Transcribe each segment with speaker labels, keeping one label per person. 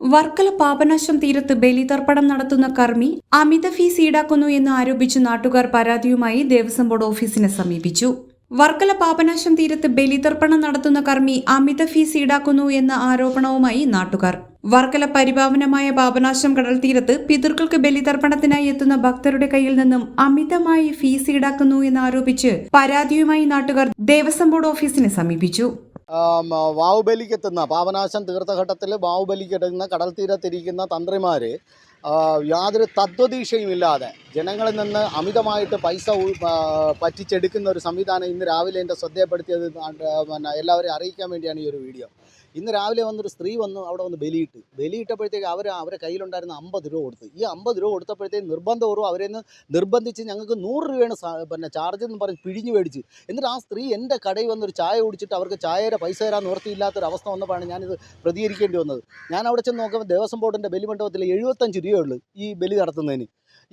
Speaker 1: വർക്കല പാപനാശം തീരത്ത് ബലിതർപ്പണം നടത്തുന്ന കർമ്മി അമിത ഫീസ് ഈടാക്കുന്നു എന്ന് ആരോപിച്ച് നാട്ടുകാർ പരാതിയുമായി ദേവസ്വം ബോർഡ് ഓഫീസിനെ സമീപിച്ചു. വർക്കല പാപനാശം തീരത്ത് ബലിതർപ്പണം നടത്തുന്ന കർമ്മി അമിത ഫീസ് ഈടാക്കുന്നു എന്ന ആരോപണവുമായി നാട്ടുകാർ. വർക്കല പരിപാവനമായ പാപനാശം കടൽ തീരത്ത് പിതൃക്കൾക്ക് ബലിതർപ്പണത്തിനായി എത്തുന്ന ഭക്തരുടെ കയ്യിൽ നിന്നും അമിതമായി ഫീസ് ഈടാക്കുന്നു എന്ന് ആരോപിച്ച് പരാതിയുമായി നാട്ടുകാർ ദേവസ്വം ബോർഡ് ഓഫീസിനെ സമീപിച്ചു.
Speaker 2: വാവുബലിക്കെത്തുന്ന പാവനാശം തീർത്ഥഘട്ടത്തിൽ വാവുബലിക്കെത്തുന്ന കടൽ തീരത്തിരിക്കുന്ന തന്ത്രിമാർ യാതൊരു തത്വദീക്ഷയുമില്ലാതെ ജനങ്ങളിൽ നിന്ന് അമിതമായിട്ട് പൈസ പറ്റിച്ചെടുക്കുന്ന ഒരു സംവിധാനം ഇന്ന് രാവിലെ എന്റെ ശ്രദ്ധയപ്പെടുത്തിയത് പിന്നെ എല്ലാവരെയും അറിയിക്കാൻ വേണ്ടിയാണ് ഈ ഒരു വീഡിയോ. ഇന്ന് രാവിലെ വന്നൊരു സ്ത്രീ വന്നു അവിടെ വന്ന് ബലിയിട്ട്. ബലിയിട്ടപ്പോഴത്തേക്ക് അവർ അവരെ കയ്യിലുണ്ടായിരുന്ന അമ്പത് രൂപ കൊടുത്തു. ഈ അമ്പത് രൂപ കൊടുത്തപ്പോഴത്തേക്ക് നിർബന്ധപൂർവം അവരെ നിന്ന് നിർബന്ധിച്ച് ഞങ്ങൾക്ക് നൂറ് രൂപയാണ് പിന്നെ ചാർജ് എന്ന് പറഞ്ഞ് പിഴിഞ്ഞു മേടിച്ച്. എന്നിട്ട് ആ സ്ത്രീ എന്റെ കടയിൽ വന്നൊരു ചായ കുടിച്ചിട്ട് അവർക്ക് ചായയുടെ പൈസ തരാൻ നിർത്തിയില്ലാത്തൊരു അവസ്ഥ വന്നപ്പോഴാണ് ഞാനിത് പ്രതികരിക്കേണ്ടി വന്നത്. ഞാൻ അവിടെ ചെന്ന് നോക്കുമ്പോൾ ദേവസ്വം ബോർഡിന്റെ ബലിമണ്ഡപത്തിൽ എഴുപത്തഞ്ച് രൂപയുള്ളൂ ഈ ബലി നടത്തുന്നതിന്.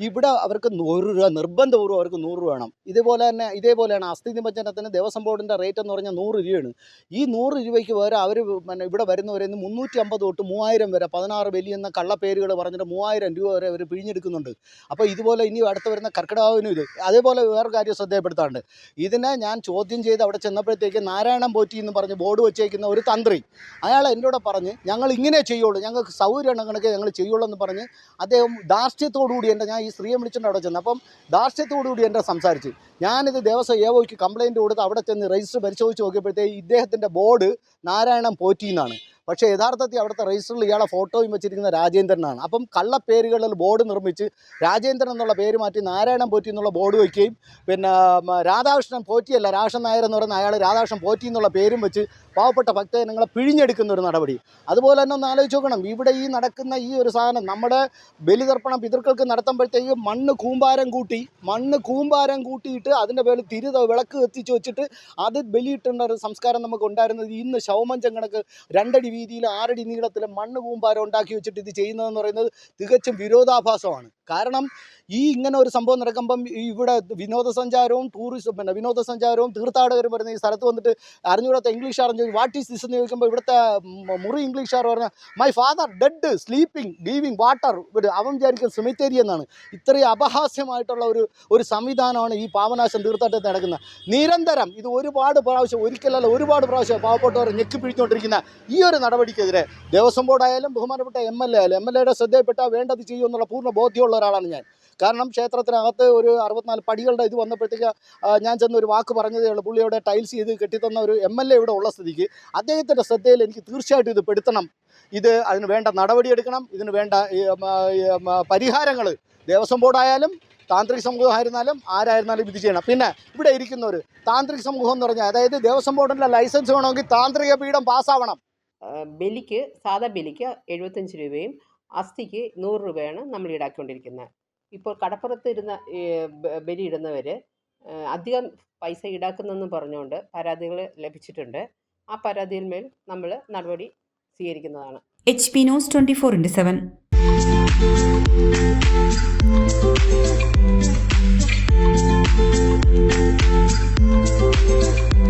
Speaker 2: ഇവിടെ അവർക്ക് നൂറ് രൂപ നിർബന്ധപൂർവം അവർക്ക് നൂറ് രൂപ വേണം. ഇതേപോലെ തന്നെ ഇതേപോലെയാണ് അസ്ഥി നിമജ്ജനത്തിന് ദേവസ്വം ബോർഡിന്റെ റേറ്റ് എന്ന് പറഞ്ഞാൽ നൂറ് രൂപയാണ്. ഈ നൂറ് രൂപയ്ക്ക് വേറെ അവർ പിന്നെ ഇവിടെ വരുന്നവരെ നിന്ന് മുന്നൂറ്റി അമ്പത് തൊട്ട് മൂവായിരം വരെ പതിനാറ് വലിയ എന്ന കള്ളപ്പേരുകൾ പറഞ്ഞിട്ട് മൂവായിരം രൂപ വരെ അവർ പിഴിഞ്ഞെടുക്കുന്നുണ്ട്. അപ്പോൾ ഇതുപോലെ ഇനി അടുത്ത് വരുന്ന കർക്കിടാവിനും ഇത്. അതേപോലെ വേറെ കാര്യം ശ്രദ്ധയപ്പെടുത്താണ്ട് ഇതിനെ ഞാൻ ചോദ്യം ചെയ്ത് അവിടെ ചെന്നപ്പോഴത്തേക്ക് നാരായണം പോറ്റി എന്ന് പറഞ്ഞ് ബോർഡ് വെച്ചേക്കുന്ന ഒരു തന്ത്രി അയാൾ എന്നോട് പറഞ്ഞ് ഞങ്ങൾ ഇങ്ങനെ ചെയ്യുള്ളൂ. ഞങ്ങൾക്ക് സൗകര്യം കണക്കെ ഞങ്ങൾ ചെയ്യുള്ളൂ എന്ന് പറഞ്ഞ് അദ്ദേഹം ധാർഷ്ട്യത്തോടുകൂടി എന്റെ ഞാൻ ഈ സ്ത്രീയെ വിളിച്ചിട്ട് അവിടെ ചെന്ന്. അപ്പം ദാർഷ്ട്യത്തോടുകൂടി എന്റെ സംസാരിച്ച്. ഞാനിത് ദേവസ്വം ഏവോയ്ക്ക് കംപ്ലയിന്റ് കൊടുത്ത് അവിടെ ചെന്ന് രജിസ്റ്റർ പരിശോധിച്ച് നോക്കിയപ്പോഴത്തേക്ക് ഇദ്ദേഹത്തിന്റെ ബോർഡ് നാരായണൻ പോറ്റി എന്നാണ് പക്ഷേ യഥാർത്ഥത്തിൽ അവിടുത്തെ രജിസ്റ്ററിൽ ഇയാളെ ഫോട്ടോയും വെച്ചിരിക്കുന്ന രാജേന്ദ്രനാണ്. അപ്പം കള്ളപ്പേരുകളിൽ ബോർഡ് നിർമ്മിച്ച് രാജേന്ദ്രൻ എന്നുള്ള പേര് മാറ്റി നാരായണൻ പോറ്റി എന്നുള്ള ബോർഡ് വയ്ക്കുകയും പിന്നെ രാധാകൃഷ്ണൻ പോറ്റിയല്ല രാഷൻ നായർ എന്ന് പറയുന്ന അയാൾ രാധാകൃഷ്ണൻ പോറ്റി എന്നുള്ള പേരും വെച്ച് പാവപ്പെട്ട ഭക്തജനങ്ങളെ പിഴിഞ്ഞെടുക്കുന്ന ഒരു നടപടി. അതുപോലെ തന്നെ ഒന്ന് ആലോചിച്ച് നോക്കണം. ഇവിടെ ഈ നടക്കുന്ന ഈ ഒരു സാധനം നമ്മുടെ ബലിതർപ്പണം പിതൃക്കൾക്ക് നടത്തുമ്പോഴത്തേക്ക് മണ്ണ് കൂമ്പാരം കൂട്ടി മണ്ണ് കൂമ്പാരം കൂട്ടിയിട്ട് അതിന്റെ പേരിൽ തിരി വിളക്ക് എത്തിച്ച് വെച്ചിട്ട് അത് ബലിയിട്ടുള്ള ഒരു സംസ്കാരം നമുക്ക് ഉണ്ടായിരുന്നത് ഇന്ന് ശവമഞ്ചം കണക്ക് രണ്ടടി വീതിയിൽ ആറടി നീളത്തിൽ മണ്ണ് കൂമ്പാരം ഉണ്ടാക്കി വെച്ചിട്ട് ഇത് ചെയ്യുന്നതെന്ന് പറയുന്നത് തികച്ചും വിരോധാഭാസമാണ്. കാരണം ഈ ഇങ്ങനെ ഒരു സംഭവം നടക്കുമ്പം ഇവിടെ വിനോദസഞ്ചാരവും ടൂറിസം പിന്നെ വിനോദസഞ്ചാരവും തീർത്ഥാടകരും വരുന്ന ഈ സ്ഥലത്ത് വന്നിട്ട് അറിഞ്ഞുകൂടാത്ത ഇംഗ്ലീഷ് അറിഞ്ഞു വാട്ട് ഈസ് ദിസ് എന്ന് ചോദിക്കുമ്പോൾ ഇവിടുത്തെ മുറി ഇംഗ്ലീഷുകാർ പറഞ്ഞ my father dead sleeping giving water അവൻ വിചാരിക്കും സെമിത്തേരി എന്നാണ്. ഇത്രയും അപഹാസ്യമായിട്ടുള്ള ഒരു ഒരു സംവിധാനമാണ് ഈ പാവനാശം തീർത്ഥാടനത്തിൽ നടക്കുന്നത്. നിരന്തരം ഇത് ഒരുപാട് പ്രാവശ്യം ഒരിക്കലല്ല ഒരുപാട് പ്രാവശ്യം പാവപ്പെട്ടവരെ ഞെക്കി പിഴിഞ്ഞുകൊണ്ടിരിക്കുന്ന ഈ ഒരു നടപടിക്കെതിരെ. ദേവസ്വം ബോർഡായാലും ബഹുമാനപ്പെട്ട എം എൽ എ ആയാലും എം എൽ എയുടെ ശ്രദ്ധയിൽപ്പെട്ടാൽ വേണ്ടത് ചെയ്യുമെന്നുള്ള പൂർണ ബോധ്യമുള്ള ഒരാളാണ് ഞാൻ. കാരണം ക്ഷേത്രത്തിനകത്ത് ഒരു അറുപത്തിനാല് പടികളുടെ ഇത് വന്നപ്പോഴത്തേക്ക് ഞാൻ ചെന്ന് ഒരു വാക്ക് പറഞ്ഞതേ ഉള്ളൂ. പുള്ളിയോടെ ടൈൽസ് ചെയ്ത് കെട്ടിത്തന്ന ഒരു എം എൽ എ ഇവിടെ ഉള്ള സ്ഥിതിക്ക് അദ്ദേഹത്തിന്റെ ശ്രദ്ധയിൽ എനിക്ക് തീർച്ചയായിട്ടും ഇത് പെടുത്തണം. ഇത് അതിന് വേണ്ട നടപടിയെടുക്കണം. ഇതിന് വേണ്ട പരിഹാരങ്ങൾ ദേവസ്വം ബോർഡായാലും താന്ത്രിക സമൂഹമായിരുന്നാലും ആരായിരുന്നാലും ഇത് ചെയ്യണം. പിന്നെ ഇവിടെ ഇരിക്കുന്നവർ താന്ത്രിക സമൂഹം എന്ന് പറഞ്ഞാൽ അതായത് ദേവസ്വം ബോർഡിന്റെ ലൈസൻസ് വേണമെങ്കിൽ താന്ത്രിക പീഠം പാസ്സാവണം.
Speaker 3: ബലിക്ക് സാധാ ബലിക്ക് എഴുപത്തഞ്ച് രൂപയും അസ്ഥിക്ക് നൂറ് രൂപയാണ് നമ്മൾ ഈടാക്കിക്കൊണ്ടിരിക്കുന്നത്. ഇപ്പോൾ കടപ്പുറത്ത് ഇരുന്ന ബലി ഇടുന്നവർ അധികം പൈസ ഈടാക്കുന്നെന്ന് പറഞ്ഞുകൊണ്ട് പരാതികൾ ലഭിച്ചിട്ടുണ്ട്. ആ പരാതിയിൽ മേൽ നമ്മൾ നടപടി സ്വീകരിക്കുന്നതാണ്.
Speaker 1: H P news twenty four into seven